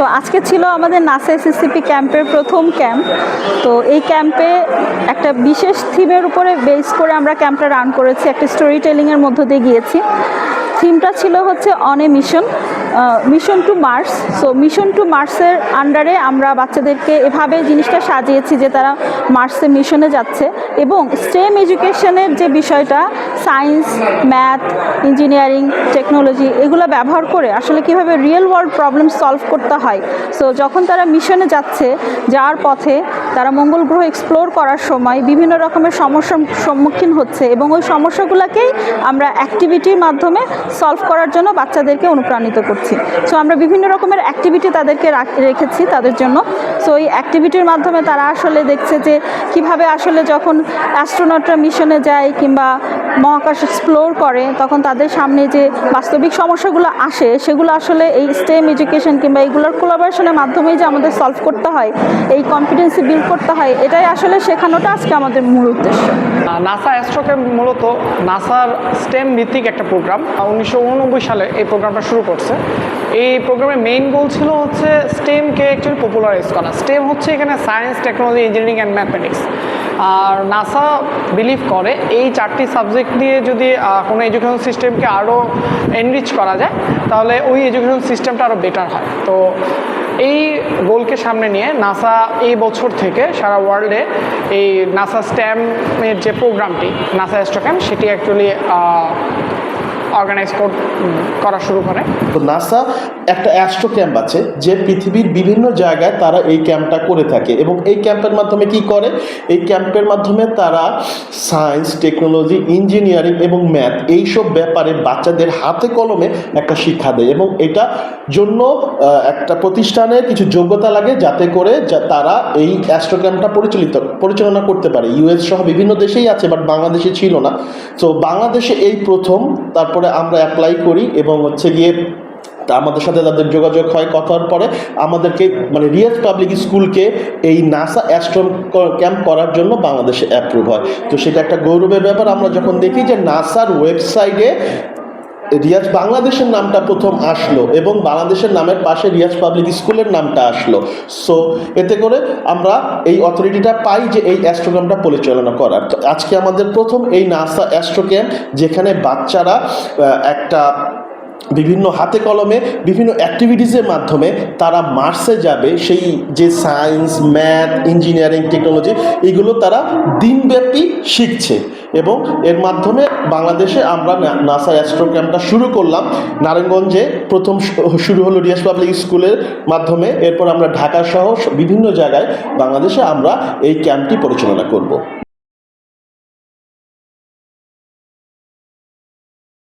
তো আজকে ছিল আমাদের নাসা এসএসসিপি ক্যাম্পের প্রথম ক্যাম্প। তো এই ক্যাম্পে একটা বিশেষ থিমের উপরে বেস করে আমরা ক্যাম্পটা রান করেছি, একটা স্টোরি টেলিংয়ের মধ্য দিয়ে গিয়েছি। থিমটা ছিল হচ্ছে on a mission mission to Mars so mission to মার্সের আন্ডারে আমরা বাচ্চাদেরকে এভাবে জিনিসটা সাজিয়েছি যে তারা মার্সে মিশনে যাচ্ছে এবং স্টেম এডুকেশনের যে বিষয়টা সায়েন্স, ম্যাথ, ইঞ্জিনিয়ারিং, টেকনোলজি এগুলো ব্যবহার করে আসলে কীভাবে রিয়েল ওয়ার্ল্ড প্রবলেম সলভ করতে হয়। সো যখন তারা মিশনে যাচ্ছে, যাওয়ার পথে তারা মঙ্গল গ্রহ এক্সপ্লোর করার সময় বিভিন্ন রকমের সমস্যার সম্মুখীন হচ্ছে এবং ওই সমস্যাগুলোকেই আমরা অ্যাক্টিভিটির মাধ্যমে সলভ করার জন্য বাচ্চাদেরকে অনুপ্রাণিত করছি। সো আমরা বিভিন্ন রকমের অ্যাক্টিভিটি তাদেরকে রাখ- রেখেছি তাদের জন্য। সো এই অ্যাক্টিভিটির মাধ্যমে তারা আসলে দেখছে যে কীভাবে আসলে যখন অ্যাস্ট্রোনটরা মিশনে যায় কিংবা মহাকাশ এক্সপ্লোর করে, তখন তাদের সামনে যে বাস্তবিক সমস্যাগুলো আসে, সেগুলো আসলে এই স্টেম এডুকেশন কিংবা এইগুলোর কোলাবোরেশনের মাধ্যমেই যে আমাদের সলভ করতে হয়, এই কনফিডেন্সি বিল্ড করতে হয়, এটাই আসলে শেখানোটা আজকে আমাদের মূল উদ্দেশ্য। নাসা অ্যাস্ট্রোকে মূলত নাসার স্টেম ভিত্তিক একটা প্রোগ্রাম উনিশশো উননব্বই সালে এই প্রোগ্রামটা শুরু করছে। এই প্রোগ্রামের মেইন গোল ছিল হচ্ছে স্টেমকে অ্যাকচুয়ালি পপুলারাইজ করা। স্টেম হচ্ছে এখানে science technology engineering and mathematics R NASA believe করে, এই চারটি সাবজেক্ট দিয়ে যদি কোনো এডুকেশন সিস্টেমকে আরও এনরিচ করা যায়, তাহলে ওই এডুকেশন সিস্টেমটা আরও বেটার হয়। তো এই গোলকে সামনে নিয়ে নাসা এই বছর থেকে সারা ওয়ার্ল্ডে এই নাসা স্ট্যাম্পের যে প্রোগ্রামটি নাসা অ্যাস্ট্রোক্যাম সেটি অ্যাকচুয়ালি অর্গানাইজ করা শুরু করে। তো নাসা একটা অ্যাস্ট্রো ক্যাম্প আছে, যে পৃথিবীর বিভিন্ন জায়গায় তারা এই ক্যাম্পটা করে থাকে এবং এই ক্যাম্পের মাধ্যমে কি করে? এই ক্যাম্পের মাধ্যমে তারা সায়েন্স টেকনোলজি ইঞ্জিনিয়ারিং এবং ম্যাথ এইসব ব্যাপারে বাচ্চাদের হাতে কলমে একটা শিক্ষা দেয় এবং এটা জন্য একটা প্রতিষ্ঠানের কিছু যোগ্যতা লাগে যাতে করে যা তারা এই অ্যাস্ট্রো ক্যাম্পটা পরিচালিত, পরিচালনা করতে পারে। ইউএস সহ বিভিন্ন দেশেই আছে বাট বাংলাদেশে ছিল না। তো বাংলাদেশে এই প্রথম, তারপরে আমরা অ্যাপ্লাই করি এবং হচ্ছে গিয়ে আমাদের সাথে তাদের যোগাযোগ হয়। কথার পরে আমাদেরকে মানে রিয়েল পাবলিক স্কুলকে এই নাসা অ্যাস্ট্রম ক্যাম্প করার জন্য বাংলাদেশে অ্যাপ্রুভ হয়। তো সেটা একটা গৌরবের ব্যাপার। আমরা যখন দেখি যে নাসার ওয়েবসাইটে রিয়াজ বাংলাদেশের নামটা প্রথম আসলো এবং বাংলাদেশের নামের পাশে রিয়াজ পাবলিক স্কুলের নামটা আসলো। সো এতে করে আমরা এই অথরিটিটা পাই যে এই অ্যাস্ট্রোগ্রামটা পরিচালনা করার। আজকে আমাদের প্রথম এই নাসা অ্যাস্ট্রোক্যাম্প যেখানে বাচ্চারা একটা বিভিন্ন হাতে কলমে, বিভিন্ন অ্যাক্টিভিটিসের মাধ্যমে তারা মার্সে যাবে। সেই যে সায়েন্স ম্যাথ ইঞ্জিনিয়ারিং টেকনোলজি এগুলো তারা দিনব্যাপী শিখছে। এবং এর মাধ্যমে বাংলাদেশে আমরা নাসা অ্যাস্ট্রো ক্যাম্পটা শুরু করলাম। নারায়ণগঞ্জে প্রথম শুরু হলো রিয়াস পাবলিক স্কুলের মাধ্যমে। এরপর আমরা ঢাকা সহ বিভিন্ন জায়গায় বাংলাদেশে আমরা এই ক্যাম্পটি পরিচালনা করব।